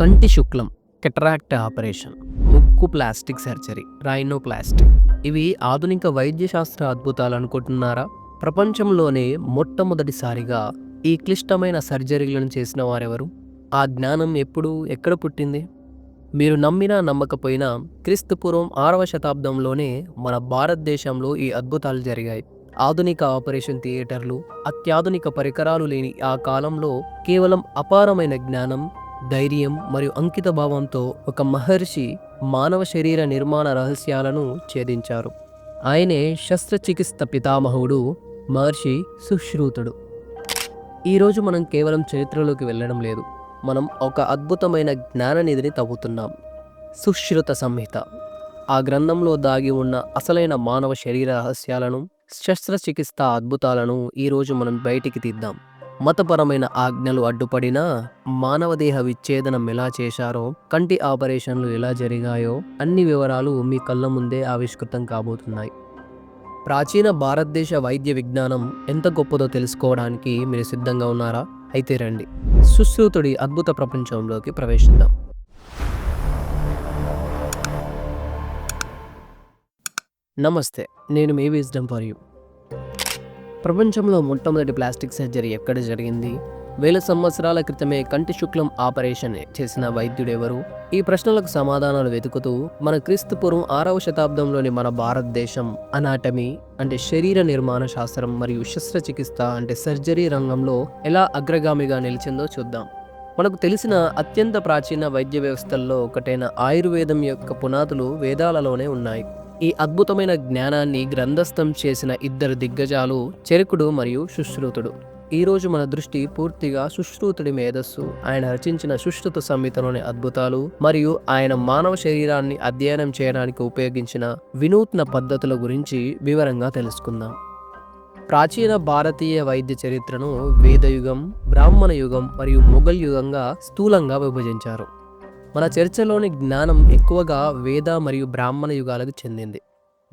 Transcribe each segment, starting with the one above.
కంటి శుక్లం cataract operation ముక్కు ప్లాస్టిక్ సర్జరీ రైనోప్లాస్టిక్ ఇవి ఆధునిక వైద్య శాస్త్ర అద్భుతాలు అనుకుంటున్నారా? ప్రపంచంలోనే మొట్టమొదటిసారిగా ఈ క్లిష్టమైన సర్జరీలను చేసిన వారెవరు? ఆ జ్ఞానం ఎప్పుడు ఎక్కడ పుట్టింది? మీరు నమ్మినా నమ్మకపోయినా క్రీస్తుపూర్వం ఆరవ శతాబ్దంలోనే మన భారతదేశంలో ఈ అద్భుతాలు జరిగాయి. ఆధునిక ఆపరేషన్ థియేటర్లు అత్యాధునిక పరికరాలు లేని ఆ కాలంలో కేవలం అపారమైన జ్ఞానం ధైర్యం మరియు అంకిత భావంతో ఒక మహర్షి మానవ శరీర నిర్మాణ రహస్యాలను ఛేదించారు. ఆయనే శస్త్రచికిత్స పితామహుడు మహర్షి సుశ్రూతుడు. ఈరోజు మనం కేవలం చరిత్రలోకి వెళ్ళడం లేదు. మనం ఒక అద్భుతమైన జ్ఞాననిధిని తవ్వుతున్నాం. సుశ్రుత సంహిత. ఆ గ్రంథంలో దాగి ఉన్న అసలైన మానవ శరీర రహస్యాలను శస్త్రచికిత్స అద్భుతాలను ఈరోజు మనం బయటికి తీద్దాం. మతపరమైన ఆజ్ఞలు అడ్డుపడినా మానవ దేహ విచ్ఛేదనం ఎలా చేశారో కంటి ఆపరేషన్లు ఎలా జరిగాయో అన్ని వివరాలు మీ కళ్ళ ముందే ఆవిష్కృతం కాబోతున్నాయి. ప్రాచీన భారతదేశ వైద్య విజ్ఞానం ఎంత గొప్పదో తెలుసుకోవడానికి మీరు సిద్ధంగా ఉన్నారా? అయితే రండి. సుశ్రుతుడి అద్భుత ప్రపంచంలోకి ప్రవేశిద్దాం. నమస్తే నేను మీ విజ్డమ్ ఫర్ యూ. ప్రపంచంలో మొట్టమొదటి ప్లాస్టిక్ సర్జరీ ఎక్కడ జరిగింది? వేల సంవత్సరాల క్రితమే కంటి శుక్లం ఆపరేషన్ చేసిన వైద్యుడెవరు? ఈ ప్రశ్నలకు సమాధానాలు వెతుకుతూ మన క్రీస్తుపూర్వం ఆరవ శతాబ్దంలోని మన భారతదేశం అనాటమీ అంటే శరీర నిర్మాణ శాస్త్రం మరియు శస్త్రచికిత్స అంటే సర్జరీ రంగంలో ఎలా అగ్రగామిగా నిలిచిందో చూద్దాం. మనకు తెలిసిన అత్యంత ప్రాచీన వైద్య వ్యవస్థల్లో ఒకటైన ఆయుర్వేదం యొక్క పునాదులు వేదాలలోనే ఉన్నాయి. ఈ అద్భుతమైన జ్ఞానాన్ని గ్రంథస్థం చేసిన ఇద్దరు దిగ్గజాలు చెరుకుడు మరియు సుశ్రుతుడు ఈరోజు మన దృష్టి పూర్తిగా సుశ్రుతుడి మేధస్సు ఆయన రచించిన సుశ్రుత సంహితలోని అద్భుతాలు మరియు ఆయన మానవ శరీరాన్ని అధ్యయనం చేయడానికి ఉపయోగించిన వినూత్న పద్ధతుల గురించి వివరంగా తెలుసుకుందాం. ప్రాచీన భారతీయ వైద్య చరిత్రను వేదయుగం బ్రాహ్మణ యుగం మరియు మొఘల్ యుగంగా స్థూలంగా విభజించారు. మన చర్చలోని జ్ఞానం ఎక్కువగా వేద మరియు బ్రాహ్మణ యుగాలకు చెందింది.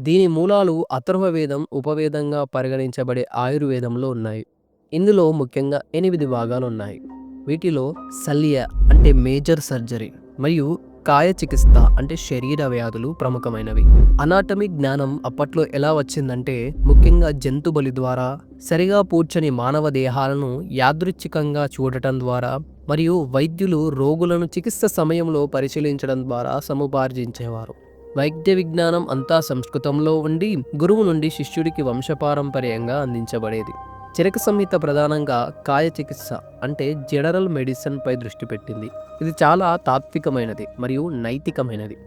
దీని మూలాలు అథర్వ వేదం ఉపవేదంగా పరిగణించబడే ఆయుర్వేదంలో ఉన్నాయి. ఇందులో ముఖ్యంగా ఎనిమిది భాగాలు ఉన్నాయి వీటిలో శల్య అంటే మేజర్ సర్జరీ మరియు కాయ చికిత్స అంటే శరీర వ్యాధులు ప్రముఖమైనవి. అనాటమీ జ్ఞానం అప్పట్లో ఎలా వచ్చిందంటే ముఖ్యంగా జంతు బలి ద్వారా సరిగా పూడ్చని మానవ దేహాలను యాదృచ్ఛికంగా చూడటం ద్వారా మరియు వైద్యులు రోగులను చికిత్స సమయంలో పరిశీలించడం ద్వారా సముపార్జించేవారు. వైద్య విజ్ఞానం అంతా సంస్కృతంలో ఉండి గురువు నుండి శిష్యుడికి వంశపారంపర్యంగా అందించబడేది. చిరక సంహిత ప్రధానంగా కాయ చికిత్స అంటే జనరల్ మెడిసిన్ పై దృష్టి పెట్టింది. ఇది చాలా తాత్వికమైనది మరియు నైతికమైనది.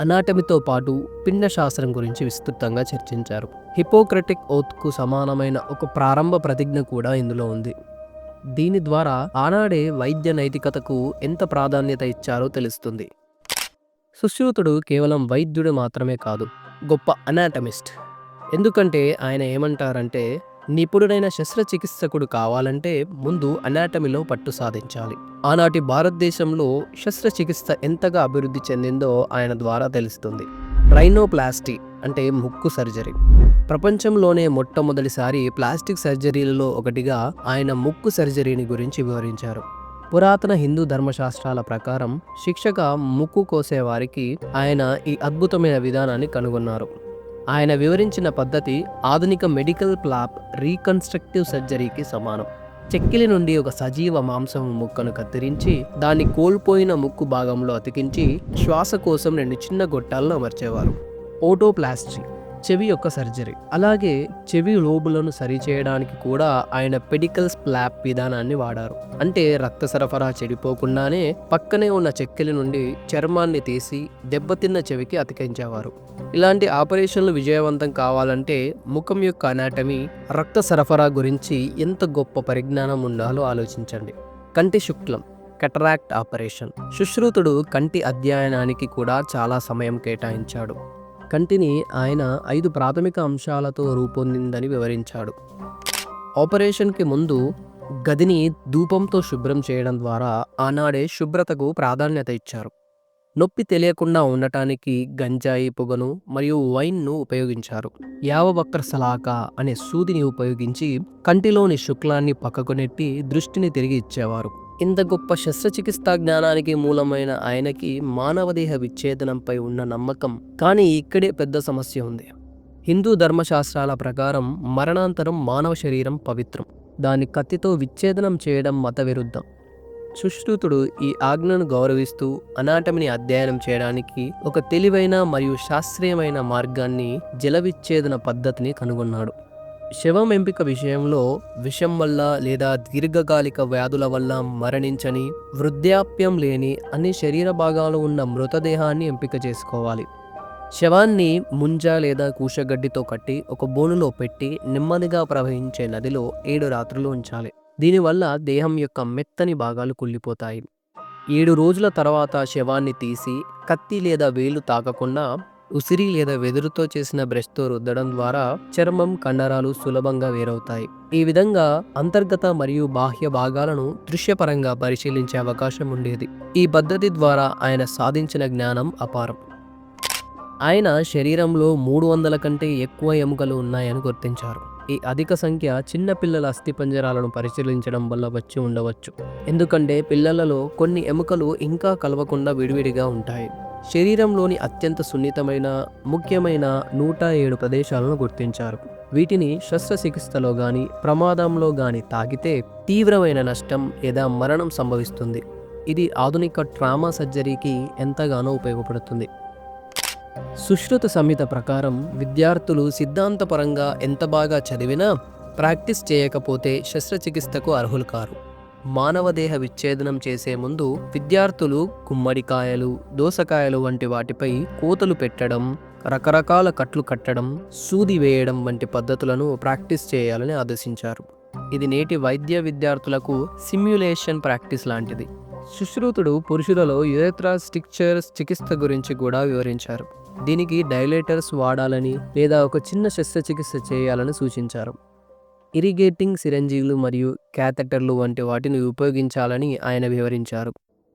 అనాటమీతో పాటు పిండ శాస్త్రం గురించి విస్తృతంగా చర్చించారు. హిపోక్రటిక్ ఓత్కు సమానమైన ఒక ప్రారంభ ప్రతిజ్ఞ కూడా ఇందులో ఉంది. దీని ద్వారా ఆనాడే వైద్య నైతికతకు ఎంత ప్రాధాన్యత ఇచ్చారో తెలుస్తుంది. సుశ్రుతుడు కేవలం వైద్యుడు మాత్రమే కాదు గొప్ప అనాటమిస్ట్. ఎందుకంటే ఆయన ఏమంటారంటే నిపుణుడైన శస్త్రచికిత్సకుడు కావాలంటే ముందు అనాటమీలో పట్టు సాధించాలి. ఆనాటి భారతదేశంలో శస్త్రచికిత్స ఎంతగా అభివృద్ధి చెందిందో ఆయన ద్వారా తెలుస్తుంది. రైనోప్లాస్టీ అంటే ముక్కు సర్జరీ. ప్రపంచంలోనే మొట్టమొదటిసారి ప్లాస్టిక్ సర్జరీలలో ఒకటిగా ఆయన ముక్కు సర్జరీని గురించి వివరించారు. పురాతన హిందూ ధర్మశాస్త్రాల ప్రకారం శిక్షక ముక్కు కోసేవారికి ఆయన ఈ అద్భుతమైన విధానాన్ని కనుగొన్నారు. ఆయన వివరించిన పద్ధతి ఆధునిక మెడికల్ ప్లాప్ రీకన్స్ట్రక్టివ్ సర్జరీకి సమానం. చెక్కిలి నుండి ఒక సజీవ మాంసం ముక్కను కత్తిరించి దాన్ని కోల్పోయిన ముక్కు భాగంలో అతికించి శ్వాస కోసం రెండు చిన్న గొట్టాలను అమర్చేవారు. ఓటోప్లాస్టీ చెవి యొక్క సర్జరీ. అలాగే చెవి లోబులను సరిచేయడానికి కూడా ఆయన పెడికల్ స్ప్లాప్ విధానాన్ని వాడారు. అంటే రక్త సరఫరా చెడిపోకుండానే పక్కనే ఉన్న చెక్కెలి నుండి చర్మాన్ని తీసి దెబ్బతిన్న చెవికి అతికించేవారు. ఇలాంటి ఆపరేషన్లు విజయవంతం కావాలంటే ముఖం యొక్క అనాటమీ రక్త సరఫరా గురించి ఎంత గొప్ప పరిజ్ఞానం ఉండాలో ఆలోచించండి. కంటి శుక్లం కటరాక్ట్ ఆపరేషన్ సుశ్రుతుడు కంటి అధ్యయనానికి కూడా చాలా సమయం కేటాయించాడు. కంటిని ఆయన ఐదు ప్రాథమిక అంశాలతో రూపొందిందని వివరించాడు. ఆపరేషన్కి ముందు గదిని ధూపంతో శుభ్రం చేయడం ద్వారా ఆనాడే శుభ్రతకు ప్రాధాన్యత ఇచ్చారు. నొప్పి తెలియకుండా ఉండటానికి గంజాయి పొగను మరియు వైన్ను ఉపయోగించారు. యావవక్ర సలాక అనే సూదిని ఉపయోగించి కంటిలోని శుక్లాన్ని పక్కకు నెట్టి దృష్టిని తిరిగి ఇచ్చేవారు. ఇంత గొప్ప శస్త్రచికిత్సా జ్ఞానానికి మూలమైన ఆయనకి మానవదేహ విచ్ఛేదనంపై ఉన్న నమ్మకం కానీ ఇక్కడే పెద్ద సమస్య ఉంది. హిందూ ధర్మశాస్త్రాల ప్రకారం మరణాంతరం మానవ శరీరం పవిత్రం. దాని కత్తితో విచ్ఛేదనం చేయడం మత విరుద్ధం సుశ్రుతుడు ఈ ఆజ్ఞను గౌరవిస్తూ అనాటమిని అధ్యయనం చేయడానికి ఒక తెలివైన మరియు శాస్త్రీయమైన మార్గాన్ని జల విచ్ఛేదన పద్ధతిని కనుగొన్నాడు. శవం ఎంపిక విషయంలో విషం వల్ల లేదా దీర్ఘకాలిక వ్యాధుల వల్ల మరణించని వృద్ధాప్యం లేని అన్ని శరీర భాగాలు ఉన్న మృతదేహాన్ని ఎంపిక చేసుకోవాలి. శవాన్ని ముంజ లేదా కూషగడ్డితో కట్టి ఒక బోనులో పెట్టి నెమ్మదిగా ప్రవహించే నదిలో ఏడు రాత్రులు ఉంచాలి. దీనివల్ల దేహం యొక్క మెత్తని భాగాలు కుళ్ళిపోతాయి. ఏడు రోజుల తర్వాత శవాన్ని తీసి కత్తి లేదా వేలు తాకకుండా ఉసిరి లేదా వెదురుతో చేసిన బ్రష్తో రుద్దడం ద్వారా చర్మం కండరాలు సులభంగా వేరవుతాయి. ఈ విధంగా అంతర్గత మరియు బాహ్య భాగాలను దృశ్యపరంగా పరిశీలించే అవకాశం ఉండేది. ఈ పద్ధతి ద్వారా ఆయన సాధించిన జ్ఞానం అపారం. ఆయన శరీరంలో మూడు వందల కంటే ఎక్కువ ఎముకలు ఉన్నాయని గుర్తించారు. ఈ అధిక సంఖ్య చిన్న పిల్లల అస్థిపంజరాలను పరిశీలించడం వల్ల వచ్చి ఉండవచ్చు. ఎందుకంటే పిల్లలలో కొన్ని ఎముకలు ఇంకా కలవకుండా విడివిడిగా ఉంటాయి. శరీరంలోని అత్యంత సున్నితమైన ముఖ్యమైన నూట ఏడు ప్రదేశాలను గుర్తించారు. వీటిని శస్త్రచికిత్సలో గాని ప్రమాదంలో గాని తాకితే తీవ్రమైన నష్టం లేదా మరణం సంభవిస్తుంది. ఇది ఆధునిక ట్రామా సర్జరీకి ఎంతగానో ఉపయోగపడుతుంది. సుశ్రుత సంహిత ప్రకారం విద్యార్థులు సిద్ధాంతపరంగా ఎంత బాగా చదివినా ప్రాక్టీస్ చేయకపోతే శస్త్రచికిత్సకు అర్హులు కారు. మానవదేహ విచ్ఛేదనం చేసే ముందు విద్యార్థులు గుమ్మడికాయలు దోసకాయలు వంటి వాటిపై కోతలు పెట్టడం రకరకాల కట్లు కట్టడం సూది వేయడం వంటి పద్ధతులను ప్రాక్టీస్ చేయాలని ఆదేశించారు. ఇది నేటి వైద్య విద్యార్థులకు సిమ్యులేషన్ ప్రాక్టీస్ లాంటిది. సుశ్రుతుడు పురుషులలో యురేత్రా స్టిక్చర్స్ చికిత్స గురించి కూడా వివరించారు. దీనికి డైలేటర్స్ వాడాలని లేదా ఒక చిన్న శస్త్రచికిత్స చేయాలని సూచించారు. ఇరిగేటింగ్ సిరంజీలు మరియు క్యాథెటర్లు వంటి వాటిని ఉపయోగించాలని ఆయన వివరించారు.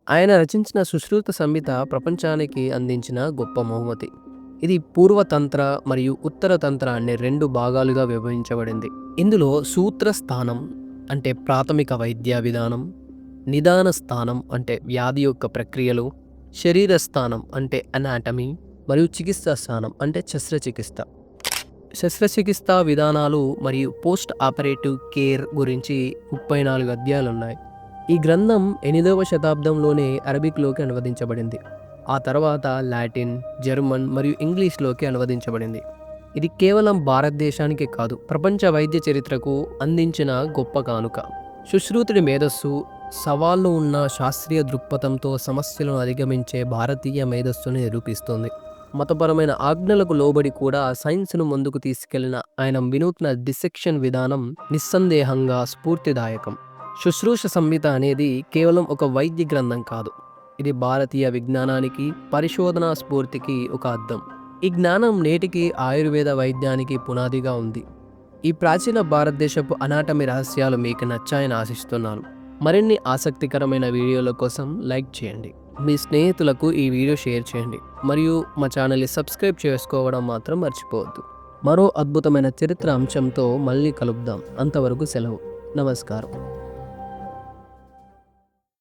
ఆయన రచించిన సుశ్రుత సంహిత ప్రపంచానికి అందించిన గొప్ప బహుమతి. ఇది పూర్వతంత్ర మరియు ఉత్తర తంత్ర అనే రెండు భాగాలుగా విభజించబడింది. ఇందులో సూత్ర స్థానం అంటే ప్రాథమిక వైద్య విధానం నిదాన స్థానం అంటే వ్యాధి యొక్క ప్రక్రియలు శరీర స్థానం అంటే అనాటమీ మరియు చికిత్సా స్థానం అంటే శస్త్రచికిత్స. శస్త్రచికిత్స విధానాలు మరియు పోస్ట్ ఆపరేటివ్ కేర్ గురించి ముప్పై నాలుగు అధ్యాయాలు ఉన్నాయి ఈ గ్రంథం ఎనిమిదవ శతాబ్దంలోనే అరబిక్లోకి అనువదించబడింది. ఆ తర్వాత లాటిన్ జర్మన్ మరియు ఇంగ్లీష్లోకి అనువదించబడింది. ఇది కేవలం భారతదేశానికే కాదు ప్రపంచ వైద్య చరిత్రకు అందించిన గొప్ప కానుక. సుశ్రుతుడి మేధస్సు సవాళ్ళు ఉన్న శాస్త్రీయ దృక్పథంతో సమస్యలను అధిగమించే భారతీయ మేధస్సును నిరూపిస్తుంది. మతపరమైన ఆజ్ఞలకు లోబడి కూడా సైన్స్ను ముందుకు తీసుకెళ్ళిన ఆయన వినూత్న డిసెక్షన్ విధానం నిస్సందేహంగా స్ఫూర్తిదాయకం. శుశ్రూష సంహిత అనేది కేవలం ఒక వైద్య గ్రంథం కాదు. ఇది భారతీయ విజ్ఞానానికి పరిశోధనా స్ఫూర్తికి ఒక అద్దం. ఈ జ్ఞానం నేటికి ఆయుర్వేద వైద్యానికి పునాదిగా ఉంది. ఈ ప్రాచీన భారతదేశపు అనాటమీ రహస్యాలు మీకు నచ్చాయని ఆశిస్తున్నాను. మరిన్ని ఆసక్తికరమైన వీడియోల కోసం లైక్ చేయండి. మీ స్నేహితులకు ఈ వీడియో షేర్ చేయండి. మరియు మా ఛానల్ని సబ్స్క్రైబ్ చేసుకోవడం మాత్రం మర్చిపోవద్దు. మరో అద్భుతమైన చరిత్ర అంశంతో మళ్ళీ కలుద్దాం. అంతవరకు సెలవు. నమస్కారం.